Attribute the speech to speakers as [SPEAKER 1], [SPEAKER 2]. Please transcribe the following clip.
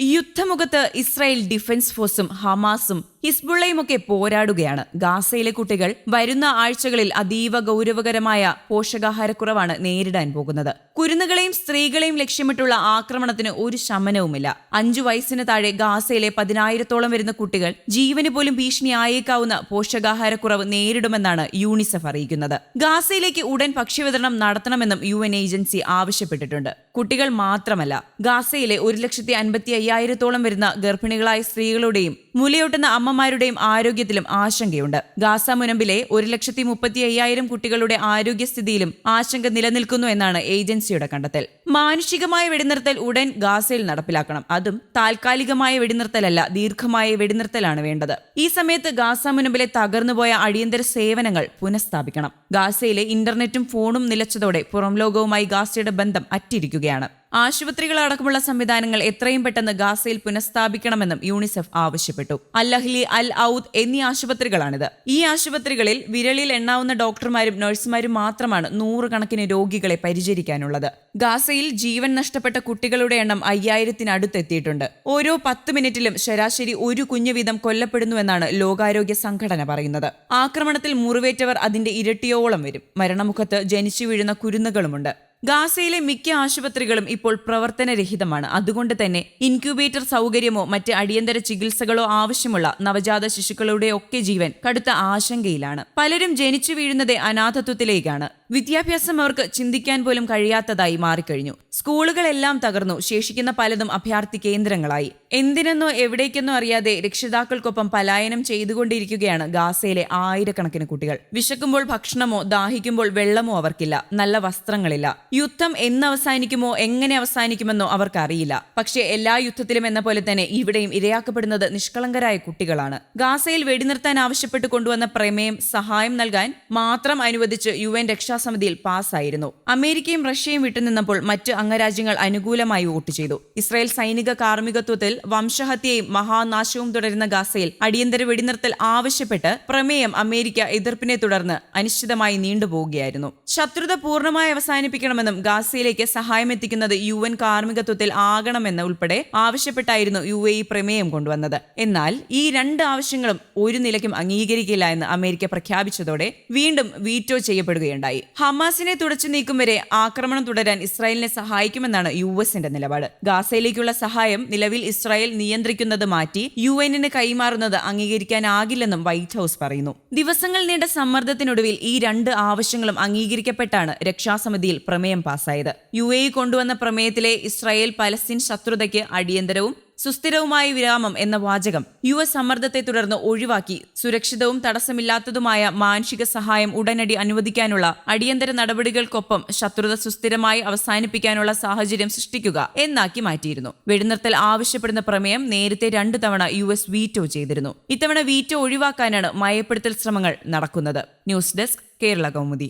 [SPEAKER 1] യുദ്ധമുഖത്ത് Israel defence ഫോഴ്സും ഹമാസും ഹിസ്ബുള്ളയുമൊക്കെ പോരാടുകയാണ്. ഗാസയിലെ കുട്ടികൾ വരുന്ന ആഴ്ചകളിൽ അതീവ ഗൗരവകരമായ പോഷകാഹാരക്കുറവാണ് നേരിടാൻ പോകുന്നത്. കുരുന്നുകളെയും സ്ത്രീകളെയും ലക്ഷ്യമിട്ടുള്ള ആക്രമണത്തിന് ഒരു ശമനവുമില്ല. അഞ്ചു വയസ്സിന് താഴെ ഗാസയിലെ പതിനായിരത്തോളം വരുന്ന കുട്ടികൾ ജീവന് പോലും ഭീഷണിയായേക്കാവുന്ന പോഷകാഹാരക്കുറവ് നേരിടുമെന്നാണ് യൂണിസെഫ് അറിയിക്കുന്നത്. ഗാസയിലേക്ക് ഉടൻ ഭക്ഷ്യവിതരണം നടത്തണമെന്നും യു എൻ ഏജൻസി ആവശ്യപ്പെട്ടിട്ടുണ്ട്. കുട്ടികൾ മാത്രമല്ല ഗാസയിലെ ഒരു ലക്ഷത്തി അൻപത്തി അയ്യായിരത്തോളം വരുന്ന ഗർഭിണികളായ സ്ത്രീകളുടെയും മുലയൂട്ടുന്ന അമ്മമാരുടെയും ആരോഗ്യത്തിലും ആശങ്കയുണ്ട്. ഗാസ മുനമ്പിലെ ഒരു ലക്ഷത്തി മുപ്പത്തി അയ്യായിരം കുട്ടികളുടെ ആരോഗ്യസ്ഥിതിയിലും ആശങ്ക നിലനിൽക്കുന്നു എന്നാണ് ഏജൻസിയുടെ കണ്ടെത്തൽ. മാനുഷികമായ വെടിനിർത്തൽ ഉടൻ ഗാസയിൽ നടപ്പിലാക്കണം. അതും താൽക്കാലികമായ വെടിനിർത്തലല്ല ദീർഘമായ വെടിനിർത്തലാണ് വേണ്ടത്. ഈ സമയത്ത് ഗാസ മുനമ്പിലെ തകർന്നുപോയ അടിയന്തര സേവനങ്ങൾ പുനഃസ്ഥാപിക്കണം. ഗാസയിലെ ഇന്റർനെറ്റും ഫോണും നിലച്ചതോടെ പുറം ലോകവുമായി ഗാസയുടെ ബന്ധം അറ്റിരിക്കുകയാണ് ആശുപത്രികൾ അടക്കമുള്ള സംവിധാനങ്ങൾ എത്രയും പെട്ടെന്ന് ഗാസയിൽ പുനഃസ്ഥാപിക്കണമെന്നും യൂണിസെഫ് ആവശ്യപ്പെട്ടു. അൽ അഹ്ലി അൽ ഔദ് എന്നീ ആശുപത്രികളാണിത്. ഈ ആശുപത്രികളിൽ വിരലിൽ എണ്ണാവുന്ന ഡോക്ടർമാരും നഴ്സുമാരും മാത്രമാണ് നൂറുകണക്കിന് രോഗികളെ പരിചരിക്കാനുള്ളത്. ഗാസയിൽ ജീവൻ നഷ്ടപ്പെട്ട കുട്ടികളുടെ എണ്ണം അയ്യായിരത്തിനടുത്തെത്തിയിട്ടുണ്ട്. ഓരോ പത്ത് മിനിറ്റിലും ശരാശരി ഒരു കുഞ്ഞു വീതം കൊല്ലപ്പെടുന്നുവെന്നാണ് ലോകാരോഗ്യ സംഘടന പറയുന്നത്. ആക്രമണത്തിൽ മുറിവേറ്റവർ അതിന്റെ ഇരട്ടിയോളം വരും. മരണമുഖത്ത് ജനിച്ചു വീഴുന്ന കുരുന്നുകളുമുണ്ട്. ഗാസയിലെ മിക്ക ആശുപത്രികളും ഇപ്പോൾ പ്രവർത്തനരഹിതമാണ്. അതുകൊണ്ട് തന്നെ ഇൻക്യുബേറ്റർ സൗകര്യമോ മറ്റ് അടിയന്തര ചികിത്സകളോ ആവശ്യമുള്ള നവജാത ശിശുക്കളുടെ ഒക്കെ ജീവൻ കടുത്ത ആശങ്കയിലാണ്. പലരും ജനിച്ചു വീഴുന്നത് അനാഥത്വത്തിലേക്കാണ്. വിദ്യാഭ്യാസം അവർക്ക് ചിന്തിക്കാൻ പോലും കഴിയാത്തതായി മാറിക്കഴിഞ്ഞു. സ്കൂളുകളെല്ലാം തകർന്നു. ശേഷിക്കുന്ന പലതും അഭയാർത്ഥി കേന്ദ്രങ്ങളായി. എന്തിനെന്നോ എവിടേക്കെന്നോ അറിയാതെ രക്ഷിതാക്കൾക്കൊപ്പം പലായനം ചെയ്തുകൊണ്ടിരിക്കുകയാണ് ഗാസയിലെ ആയിരക്കണക്കിന് കുട്ടികൾ. വിശക്കുമ്പോൾ ഭക്ഷണമോ ദാഹിക്കുമ്പോൾ വെള്ളമോ അവർക്കില്ല. നല്ല വസ്ത്രങ്ങളില്ല. യുദ്ധം എന്ന് അവസാനിക്കുമോ എങ്ങനെ അവസാനിക്കുമെന്നോ അവർക്കറിയില്ല. പക്ഷേ എല്ലാ യുദ്ധത്തിലും എന്ന പോലെ തന്നെ ഇവിടെയും ഇരയാക്കപ്പെടുന്നത് നിഷ്കളങ്കരായ കുട്ടികളാണ്. ഗാസയിൽ വെടിനിർത്താൻ ആവശ്യപ്പെട്ട് കൊണ്ടുവന്ന പ്രമേയം സഹായം നൽകാൻ മാത്രം അനുവദിച്ച് യു എൻ രക്ഷാസമിതിയിൽ പാസ്സായിരുന്നു. അമേരിക്കയും റഷ്യയും വിട്ടുനിന്നപ്പോൾ മറ്റ് അംഗരാജ്യങ്ങൾ അനുകൂലമായി വോട്ട് ചെയ്തു. ഇസ്രായേൽ സൈനിക കാർമ്മികത്വത്തിൽ വംശഹത്യയും മഹാനാശവും തുടരുന്ന ഗാസയിൽ അടിയന്തര വെടിനിർത്തൽ ആവശ്യപ്പെട്ട് പ്രമേയം അമേരിക്ക എതിർപ്പിനെ തുടർന്ന് അനിശ്ചിതമായി നീണ്ടുപോകുകയായിരുന്നു ശത്രുത പൂർണമായി അവസാനിപ്പിക്കണമെന്നും ഗാസയിലേക്ക് സഹായം എത്തിക്കുന്നത് യു എൻ കാർമ്മികത്വത്തിൽ ആകണമെന്ന് ഉൾപ്പെടെ ആവശ്യപ്പെട്ടായിരുന്നു യു എ പ്രമേയം കൊണ്ടുവന്നത്. എന്നാൽ ഈ രണ്ട് ആവശ്യങ്ങളും ഒരു നിലയ്ക്കും അംഗീകരിക്കില്ല എന്ന് അമേരിക്ക പ്രഖ്യാപിച്ചതോടെ വീണ്ടും വീറ്റോ ചെയ്യപ്പെടുകയുണ്ടായി. ഹമാസിനെ തുടച്ചു നീക്കും വരെ ആക്രമണം തുടരാൻ ഇസ്രായേലിനെ സഹായിക്കുമെന്നാണ് യു എസിന്റെ നിലപാട്. ഗാസയിലേക്കുള്ള സഹായം നിലവിൽ ഇസ്രായേൽ നിയന്ത്രിക്കുന്നത് മാറ്റി യു എന്നിന് കൈമാറുന്നത് അംഗീകരിക്കാനാകില്ലെന്നും വൈറ്റ് ഹൌസ് പറയുന്നു. ദിവസങ്ങൾ നീണ്ട സമ്മർദ്ദത്തിനൊടുവിൽ ഈ രണ്ട് ആവശ്യങ്ങളും അംഗീകരിക്കപ്പെട്ടാണ് രക്ഷാസമിതിയിൽ പ്രമേയം പാസായത് യു എ കൊണ്ടുവന്ന പ്രമേയത്തിലെ ഇസ്രായേൽ പലസ്തീൻ ശത്രുതയ്ക്ക് അടിയന്തരവും സുസ്ഥിരവുമായ വിരാമം എന്ന വാചകം യു എസ് സമ്മർദ്ദത്തെ തുടർന്ന് ഒഴിവാക്കി. സുരക്ഷിതവും തടസ്സമില്ലാത്തതുമായ മാനുഷിക സഹായം ഉടനടി അനുവദിക്കാനുള്ള അടിയന്തര നടപടികൾക്കൊപ്പം ശത്രുത സുസ്ഥിരമായി അവസാനിപ്പിക്കാനുള്ള സാഹചര്യം സൃഷ്ടിക്കുക എന്നാക്കി മാറ്റിയിരുന്നു. വെടിനിർത്തൽ ആവശ്യപ്പെടുന്ന പ്രമേയം നേരത്തെ രണ്ടു തവണ യു എസ് വീറ്റോ ചെയ്തിരുന്നു. ഇത്തവണ വീറ്റോ ഒഴിവാക്കാനാണ് മയപ്പെടുത്തൽ ശ്രമങ്ങൾ നടക്കുന്നത്. News desk Kerala Kaumudi.